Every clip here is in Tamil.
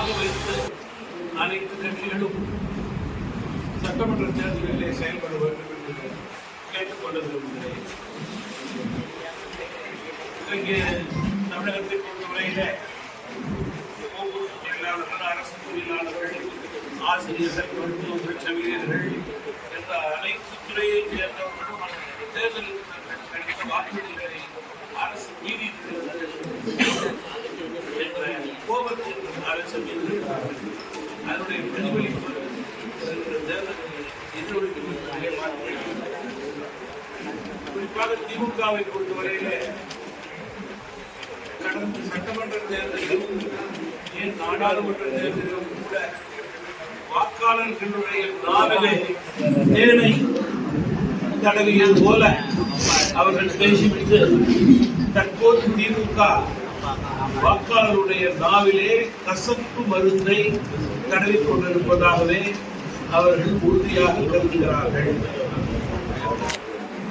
மையமாக வைத்து அனைத்து கட்சிகளும் சட்டமன்ற தேர்தலிலே செயல்பட வேண்டும் என்று கேட்டுக்கொள்ள விரும்புகிறேன். இன்றைக்கு தமிழகத்தை பொறுத்தவரையில ஒவ்வொரு தொழிலாளர்கள் அரசு தொழிலாளர்கள் ஆசிரியர்கள் மருத்துவர்கள் செவிலியர்கள் என்ற அனைத்து துறையைச் சேர்ந்தவர்களும் தேர்தலில் கிடைத்த வாக்குறுதிகளை அரசு மீறி என்ற கோபத்தில் அரசு மீது அதனுடைய பிரதிபலிப்பு குறிப்பாக திமுகவை பொறுத்தவரையிலே கடந்த சட்டமன்ற தேர்தலிலும் ஏன் நாடாளுமன்ற தேர்தலிலும் கூட வாக்காளர்களுடைய நாவலே தேனை தடவியது போல அவர்கள் பேசிவிட்டு தற்போது திமுக வாக்காளருடைய நாவிலே கசப்பு மருந்தை தடவி கொண்டிருப்பதாகவே அவர்கள் உறுதியாக கருதுகிறார்கள்.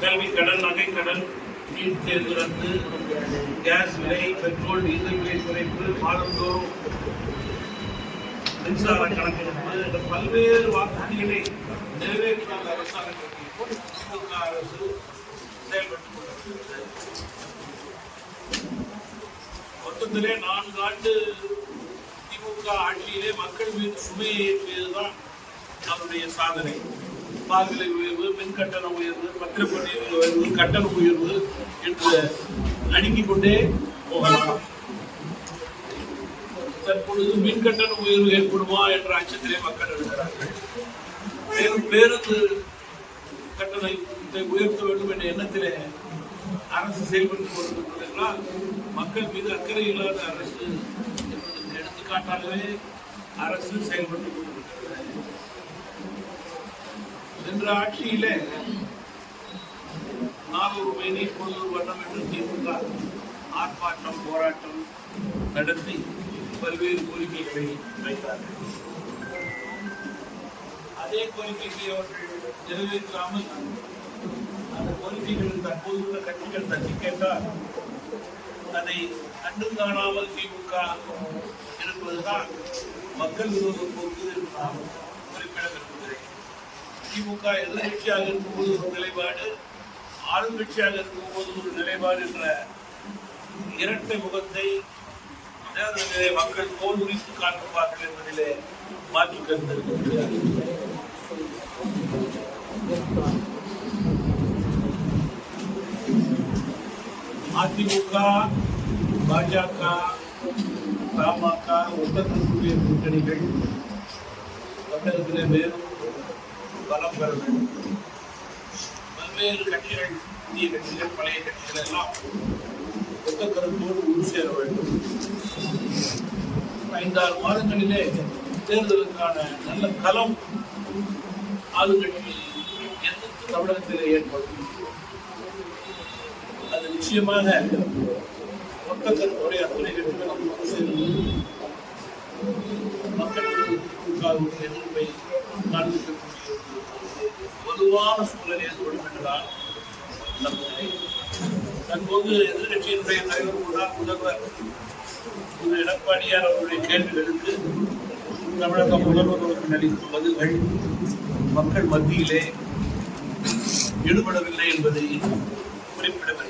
கல்வி கடன் நகை கடன் நீர் தேர்வு ரத்து கேஸ் விலை பெட்ரோல் டீசல் விலை குறைப்பு மாதந்தோறும் மின்சார கணக்கெடுப்பு என்ற பல்வேறு வாக்குறுதிகளை நிறைவேற்றாத அரசாங்கத்திற்கு திமுக அரசு செயல்பட்டுக் கொண்டிருக்கிறது. மொத்தத்திலே நான்கு ஆண்டு திமுக ஆட்சியிலே மக்கள் மீது சுமையை ஏற்றியதுதான் அவருடைய சாதனை. பால்விலை உயர்வு மின் கட்டண உயர்வு பத்திரப்பதிவு உயர்வு கட்டண உயர்வு என்று அடுக்கிக் கொண்டே போகலாம். தற்பொழுது மின் கட்டண உயர்வு ஏற்படுமா என்ற அச்சத்திலே மக்கள் இருக்கிறார்கள். மேலும் பேருந்து கட்டணத்தை உயர்த்த வேண்டும் என்ற எண்ணத்திலே அரசு செயல்பட்டுக் கொண்டிருக்கிறதென்றால் மக்கள் மீது அக்கறை இல்லாத அரசு என்பதற்கு எடுத்துக்காட்டாகவே அரசு செயல்பட்டுக் கொண்டிருக்கிறது. சென்ற ஆட்சியிலே நானூறு மைனி பொழுது வண்ணம் என்று திமுக ஆர்ப்பாட்டம் போராட்டம் நடத்தி பல்வேறு கோரிக்கைகளை வைத்தார்கள். அதே கோரிக்கைக்கு அவர்கள் நிறைவேற்றாமல் அந்த கோரிக்கைகள் தற்போது உள்ள கட்சிகள் தட்டி கேட்டால் அதை கண்டும் காணாமல் திமுக இருப்பதுதான் மக்கள் விரோத போக்கு என்று நான் குறிப்பிட விரும்புகிறேன் திமுக எதிர்கட்சியாக இருக்கும்போது ஒரு நிலைப்பாடு ஆளுங்கட்சியாக இருக்கும்போது ஒரு நிலைப்பாடு என்ற இரட்டை முகத்தை தேர்தலிலே மக்கள் தோல் உரித்து காட்டுவார்கள் என்பதிலே மாற்று கருத்து இருக்க முடியாது அதிமுக பாஜக பாமக ஒட்டத்திற்குரிய கூட்டணிகள் தமிழகத்திலே மேலும் பலம் பெற வேண்டும். பல்வேறு கட்சிகள் இந்திய கட்சிகள் பழைய கட்சிகள் எல்லாம் ஒத்த கருத்தோடு உரு சேர வேண்டும். ஐந்தாறு மாதங்களிலே தேர்தலுக்கான நல்ல களம் ஆளுங்கட்சி எதிர்த்து தமிழகத்திலே ஏற்படும். நிச்சயமாக மக்களுடைய அத்தனை அத்துணை நம்ம ஒன்று சேர்ந்து மக்களுக்கு எதிர்ப்பை காண்பிக்கக்கூடிய பொதுவான சூழல் ஏற்படும் என்றால் நம்புகிறேன் தற்போது எதிர்கட்சியினுடைய தலைவர் முன்னாள் முதல்வர் திரு. எடப்பாடியார் அவருடைய கேள்விகளுக்கு தமிழக முதல்வர் அவர்கள் அளிக்கும் பதில்கள் மக்கள் மத்தியிலே ஈடுபடவில்லை என்பதை குறிப்பிடவில்லை.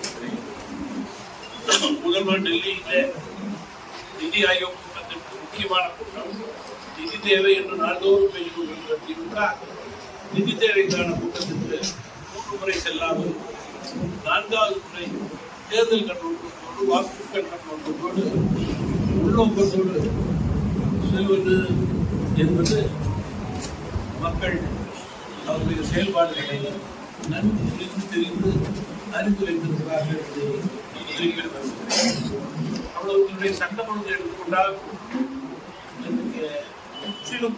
முதல்வர் டெல்லியில் நிதி ஆயோக் கூட்டத்திற்கு முக்கியமான கூட்டம். நிதி தேவை என்று நாள்தோறும் பேசிக் கொண்டிருக்கிற திமுக நிதி தேவைக்கான கூட்டத்திற்கு மூன்று முறை செல்லாமல் நான்காவது முறை தேர்தல் கண்ணோட்டத்தோடு வாக்கு கண்ணோட்டத்தோடு உள்நோக்கத்தோடு செல்வது என்பது மக்கள் அவருடைய செயல்பாடுகளை நன்கு புரிந்து தெரிந்து அறிந்து வைத்திருக்கிறார்கள் என்று அவ்வளவுடைய சட்டம் எடுத்துக்கொண்டால் முற்றிலும்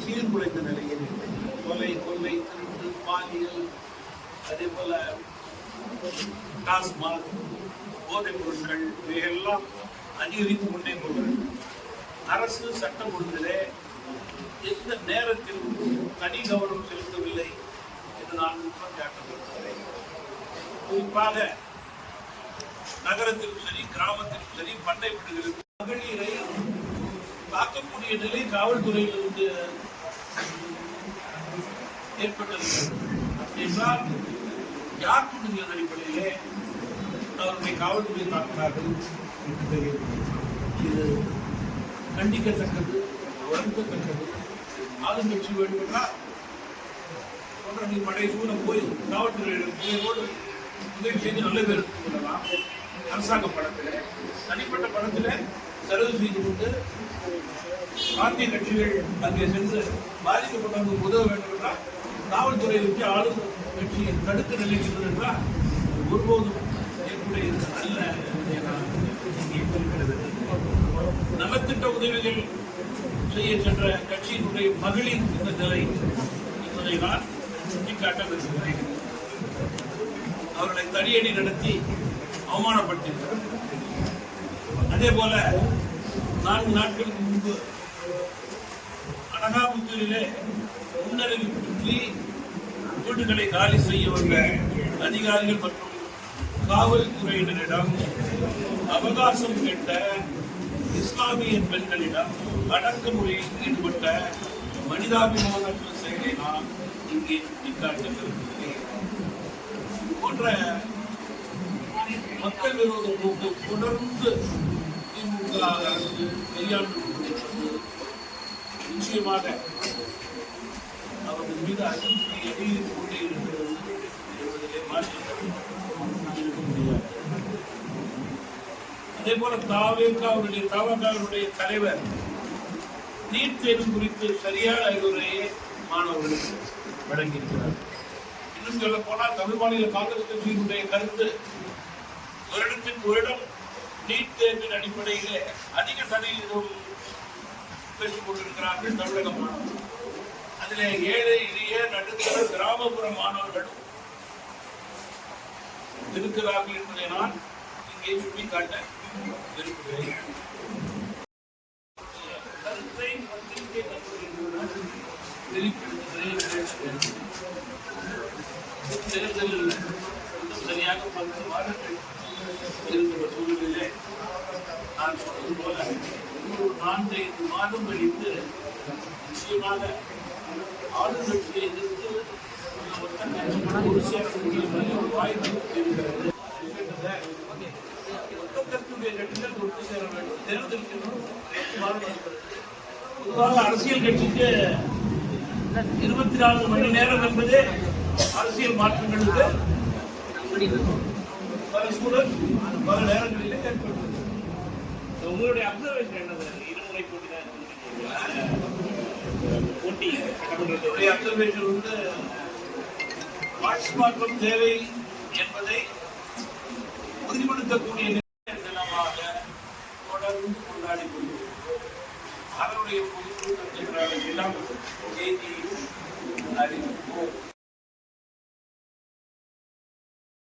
சீர்குலைந்த நிலையில் கொலை கொள்ளை திருட்டு பாலியல் அதே போல டாஸ்மாக் போதைப் பொருட்கள் இவையெல்லாம் அதிகரித்து கொண்டே போகிறது அரசு சட்டம் ஒழுங்கிலே எந்த நேரத்திலும் தனி கவனம் செலுத்தவில்லை என்று நான் குற்றம் சாட்ட குறிப்பாக நகரத்திலும் சரி கிராமத்திலும் சரி பண்ணை வீடுகளிலும் மகளிரை தாக்கக்கூடிய நிலை காவல்துறையிலிருந்து ஏற்பட்டிருக்கிறது என்றால் யார் குழுவின் அடிப்படையிலே அவருடைய காவல்துறை தாக்கினார்கள் என்று தெரியும் இது கண்டிக்கத்தக்கது வருத்தத்தக்கது. ஆளுங்கட்சி வேண்டுமென்றால் படை சூழ போய் காவல்துறையினரோடு உதவி செய்து நல்ல பேர் கொள்ளலாம் அரசாங்க படத்தில் தனிப்பட்ட படத்தில் செலவு செய்து கொண்டு பாரதிய கட்சிகள் அங்கே சென்று பாதிக்கப்பட்டவர்களுக்கு உதவ வேண்டும் என்றால் காவல்துறையை வச்சு ஆளும் கட்சியை தடுத்து நிலைக்கிறது என்றால் ஒருபோதும் ஏற்புடைய நல்ல நலத்திட்ட உதவிகள் செய்ய சென்ற கட்சியினுடைய மகளிர் இந்த நிலை என்பதை நான் சுட்டிக்காட்ட விரும்புகிறேன். அவர்களை தடியடி நடத்தி அவமானப்படுத்தியிருக்கிறார் அதே போல நான்கு நாட்களுக்கு முன்பு அனகாபுத்தூரிலே முன்னறிவிப்பின்றி வீடுகளை காலி செய்ய வந்த அதிகாரிகள் மற்றும் காவல்துறையினரிடம் அவகாசம் கேட்ட இஸ்லாமிய பெண்களிடம் அடக்குமுறையில் ஈடுபட்ட மனிதாபிமானற்ற செயலை நான் இங்கே சுட்டிக்காட்ட போன்ற மக்கள் விரோத போக்கு தொடர்ந்து திமுக அரசு கையாண்டு கொண்டிருக்கிறது நிச்சயமாக அவர்கள் மீது அதிருப்தி எதிர்த்து கொண்டே இருக்கிறது என்பதிலே மாற்றம் இருக்க முடியாது. அதே போல தாவேக்காவுடைய தாவகாவுடைய தலைவர் நீட் தேர்வு குறித்து சரியான அறிவுரையை மாணவர்களுக்கு வழங்கியிருக்கிறார். இன்னும் சொல்ல போனால் தமிழ் மாநில காங்கிரஸ் கட்சியினுடைய கருத்து வருடத்திற்கு வருடம் நீட் தேர்வின் அடிப்படையிலே அதிக சதவீதம் பெற்றுக் கொண்டிருக்கிறார்கள் தமிழக மாணவர்கள். அதிலே ஏழை எளிய நடுத்தர கிராமப்புற மாணவர்களும் இருக்கிறார்கள் என்பதை நான் இங்கே சுட்டிக்காட்ட விரும்புகிறேன். கருத்தை பத்திரிகை தேர்தல் சரியாக பத்து மாதங்கள் இருக்கிற சூழ்நிலையிலே நான் சொன்னது போல மாதம் கழித்து நிச்சயமாக ஆளுங்கட்சியை எதிர்த்து ஒரு வாய்ப்பு இருக்கிறது கருத்துடைய கட்சிகள் ஒன்று சேர வேண்டும் தேர்தலுக்கு பொதுவாக அரசியல் கட்சிக்கு இருபத்தி நான்கு மணி நேரம் என்பது அரசியல் மாற்றங்களுக்கு சூழல் பல நேரங்களிலே ஏற்படுகிறது. உங்களுடைய அப்சர்வேஷன் என்னது? இருமுறை போட்டி தான் போட்டி என்னுடைய அப்சர்வேஷன் வந்து மாற்றம் தேவை என்பதை உறுதிப்படுத்தக்கூடிய தினமாக தொடர்ந்து கொண்டாடி கொண்டிருக்கிறோம். அதனுடைய பொதுக்கூட்டத்தின் எல்லாம் தேதி அறிவிப்போம்